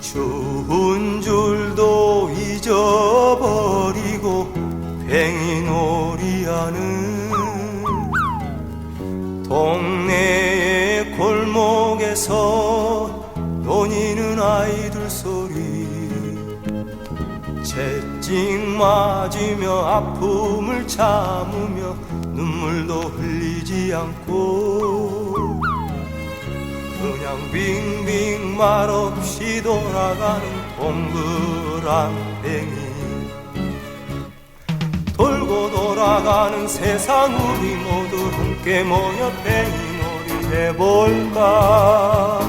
추운 줄도 잊어버리고 뱅이놀이하는 동네의 골목에서 논이는 아이들 소리. 채찍 맞으며 아픔을 참으며 눈물도 흘리지 않고 그냥 빙빙 말없이 돌아가는 동그란 뱅이. 돌고 돌아가는 세상 우리 모두 함께 모여 뱅이놀이 해볼까?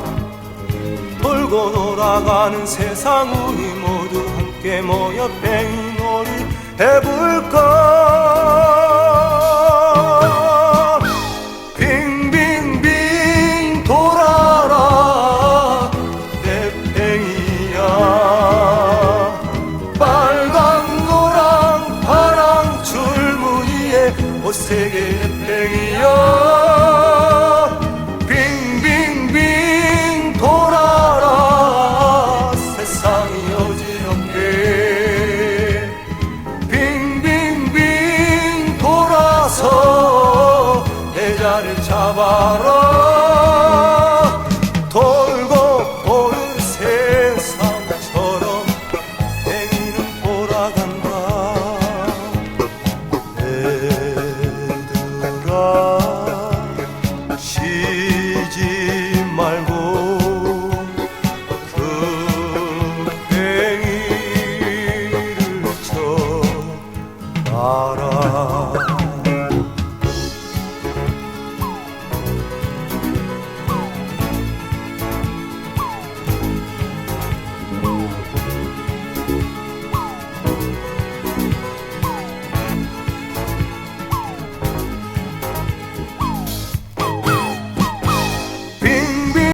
돌고 돌아가는 세상 우리 모두 함께 모여 뱅이놀이 해볼까 뱅이야 빙빙빙 돌아라. 세상이 어지럽게. 빙빙빙 돌아서 내 자리를 잡아라 알아